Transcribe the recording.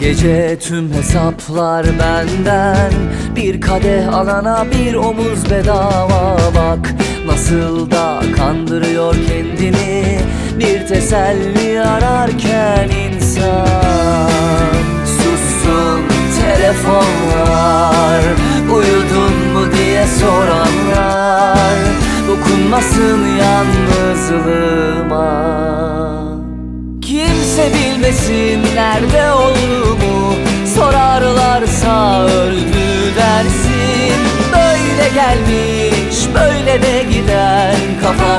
gece tüm hesaplar benden. Bir kadeh alana bir omuz bedava. Bak Nasıl da kandırıyor kendini. Bir teselli ararken insan. Sussun telefonlar. Uyudun mu diye soranlar. Dokunmasın yalnızlığıma. Kimse bilmesin nerede olduğumu gelmiş böyle de gider Kafa